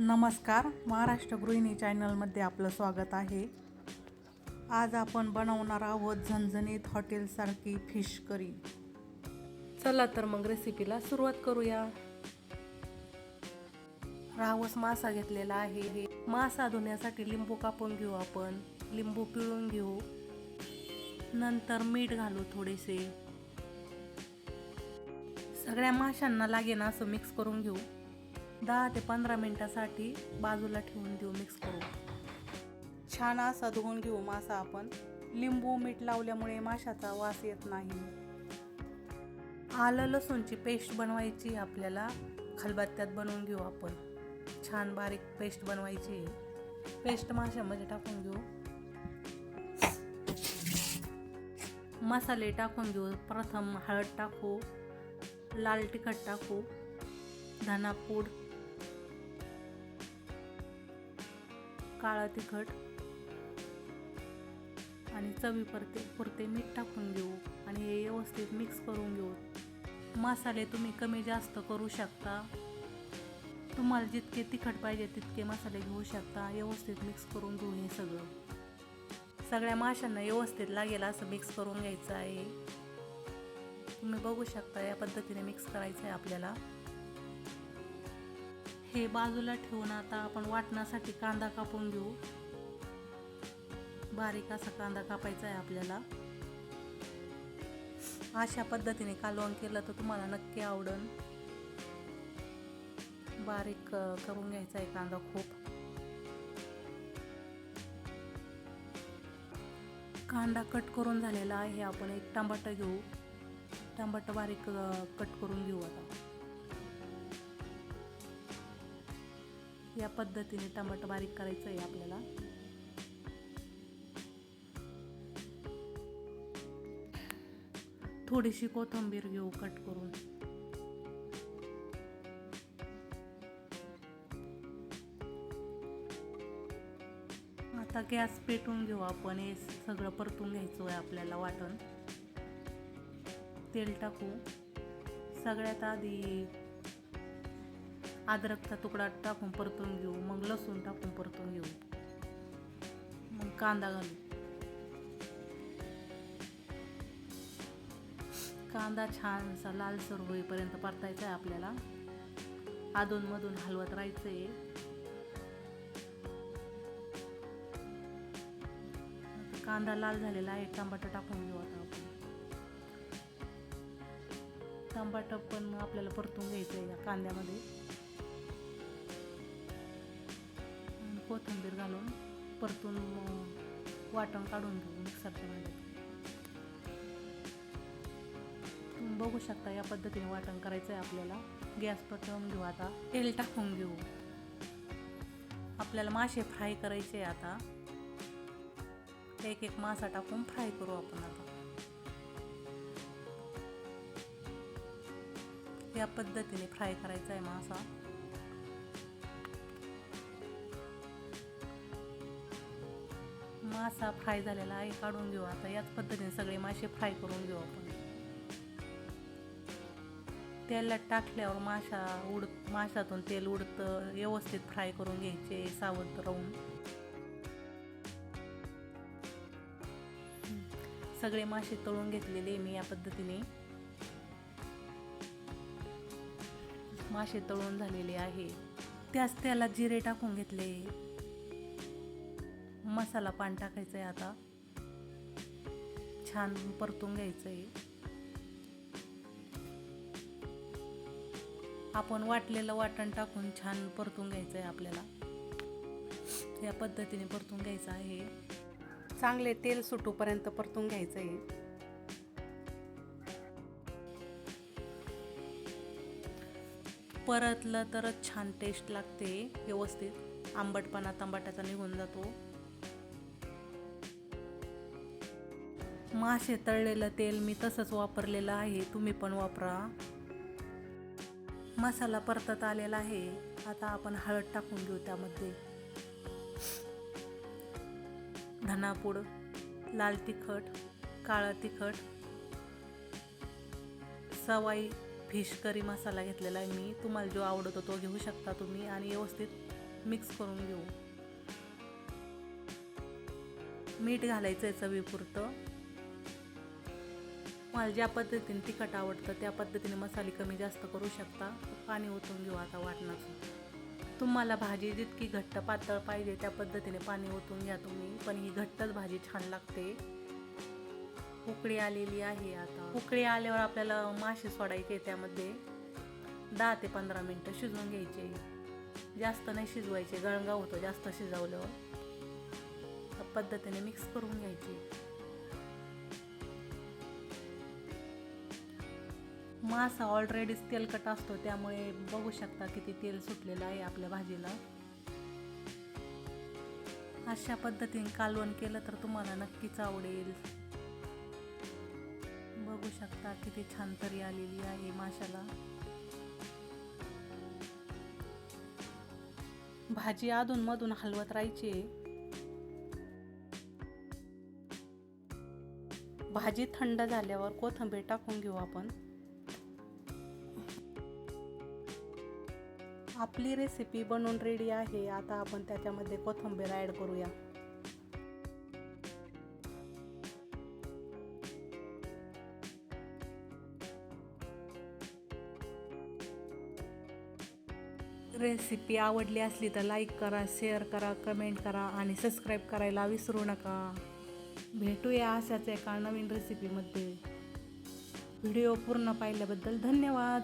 नमस्कार महाराष्ट्र गृहिणी चॅनलमध्ये आपलं स्वागत आहे. आज आपण बनवणार आहोत झणझणीत हॉटेलसारखी फिश करी. चला तर मग रेसिपीला सुरुवात करूया. रावस मासा घेतलेला आहे हे. मासा धुण्यासाठी लिंबू कापून घेऊ आपण. लिंबू पिळून घेऊ. नंतर मीठ घालू थोडेसे. सगळ्या माशांना लागेन असं मिक्स करून घेऊ. दहा ते पंधरा मिनिटासाठी बाजूला ठेवून देऊ मिक्स करू छान असा धुवून घेऊ मासा आपण. लिंबू मीठ लावल्यामुळे माशाचा वास येत नाही. आलं लसूणची पेस्ट बनवायची आपल्याला. खलबत्त्यात बनवून घेऊ आपण. छान बारीक पेस्ट बनवायची पेस्ट माशामध्ये टाकून घेऊ. मसाले टाकून घेऊ. प्रथम हळद टाकू. लाल तिखट टाकू. धनापूड काळा तिखट आणि चवीपरते पुरते मीठ टाकून घेऊ आणि हे व्यवस्थित मिक्स करून घेऊ. मसाले तुम्ही कमी जास्त करू शकता. तुम्हाला जितके तिखट पाहिजे तितके मसाले घेऊ शकता. व्यवस्थित मिक्स करून घेऊ हे सगळं. सगळ्या माशांना व्यवस्थित लागेल असं मिक्स करून घ्यायचं आहे. तुम्ही बघू शकता या पद्धतीने मिक्स करायचं आहे आपल्याला. हे बाजूला ठेवून आता आपण वाटण्यासाठी कांदा कापून घेऊ. बारीक असा कांदा कापायचा आहे आपल्याला. अशा पद्धतीने कालवण केलं तर तुम्हाला नक्की आवडन. बारीक करून घ्यायचा आहे कांदा खूप. कांदा कट करून झालेला आहे. आपण एक टमाटर घेऊ. टमाटर बारीक कट करून घेऊ आता. या पद्धतीने टमाट बारीक करायचं आहे आपल्याला. थोडीशी कोथिंबीर घेऊ कट करून. आता गॅस पेटून घेऊ आपण हे सगळं परतून घ्यायचं आहे आपल्याला वाटण. तेल टाकू. सगळ्यात आधी अद्रकचा तुकडा टाकून परतून घेऊ मग लसूण टाकून परतून घेऊ. मग कांदा घालू. कांदा छान असा लालसर होईपर्यंत परतायचा आहे आपल्याला. अधूनमधून हलवत राहायचं आहे कांदा लाल झालेला आहे टमाटा टाकून घेऊ आता आपण. टमाटा पण आपल्याला परतून घ्यायचं आहे या कांद्यामध्ये. कोथिंबीर घालून परतून वाटण काढून घेऊ मिक्सरच्या भांड्यात. तुम्ही बघू शकता या पद्धतीने वाटण करायचं आहे आपल्याला. गॅस पटवून घेऊ आता. तेल टाकून घेऊ. आपल्याला मासे फ्राय करायचे आहे आता. एक एक मासा टाकून फ्राय करू आपण आता. या पद्धतीने फ्राय करायचा आहे मासा. मासा फ्राय झालेला आहे काढून घेऊ आता. याच पद्धतीने सगळे मासे फ्राय करून घेऊ आपण. तेलात टाकल्यावर माशा उड माशातून तेल उडतं व्यवस्थित फ्राय करून घ्यायचे सावध राहून. सगळे मासे तळून घेतलेले मी या पद्धतीने. मासे तळून झालेले आहे. त्याच त्याला जिरे टाकून घेतले. मसाला पान टाकायचं आहे आता. छान परतून घ्यायचं आहे आपण वाटलेलं वाटण टाकून छान परतून घ्यायचं आहे आपल्याला. या पद्धतीने परतून घ्यायचं आहे. चांगले तेल सुटूपर्यंत परतून घ्यायचं आहे परतलं तरच छान टेस्ट लागते व्यवस्थित. आंबटपणा तांबटाचा निघून जातो. मासे तळलेलं तेल मी तसंच वापरलेलं आहे तुम्ही पण वापरा. मसाला परतत आलेला आहे आता आपण हळद टाकून घेऊ त्यामध्ये. धनापूड लाल तिखट काळं तिखट सवाई फिश करी मसाला घेतलेला आहे मी. तुम्हाला जो आवडतो तो घेऊ शकता तुम्ही आणि व्यवस्थित मिक्स करून घेऊ. मीठ घालायचं आहे चवीपुरतं. मला ज्या पद्धतीने तिखट आवडतं त्या पद्धतीने मसाले कमी जास्त करू शकता. पाणी ओतून घेऊ आता वाटणाचं तुम्हाला भाजी जितकी घट्ट पातळ पाहिजे त्या पद्धतीने पाणी ओतून घ्या तुम्ही. पण ही घट्टच भाजी छान लागते. उकळी आलेली आहे आता. उकळी आल्यावर आपल्याला मासे सोडायचे त्यामध्ये. दहा ते पंधरा मिनटं शिजवून घ्यायचे. जास्त नाही शिजवायचे. गळंगा होतो जास्त शिजवल्यावर. पद्धतीने मिक्स करून घ्यायची. मासा ऑलरेडीच तेलकट असतो त्यामुळे बघू शकता किती तेल सुटलेलं आहे आपल्या भाजीला. अशा पद्धतीने कालवण केलं तर तुम्हाला नक्कीच आवडेल. बघू शकता किती छान तरी आलेली आहे माशाला. भाजी अधूनमधून हलवत राहायची भाजी थंड झाल्यावर कोथिंबीर टाकून घेऊ आपण. आपली रेसिपी बनवून रेडी आहे. आता आपण त्याच्यामध्ये कोथिंबीर ॲड करूया. रेसिपी आवडली असली तर लाईक करा शेअर करा कमेंट करा आणि सबस्क्राईब करायला विसरू नका. भेटूया अशाच एका नवीन रेसिपीमध्ये व्हिडिओ पूर्ण पाहिल्याबद्दल धन्यवाद.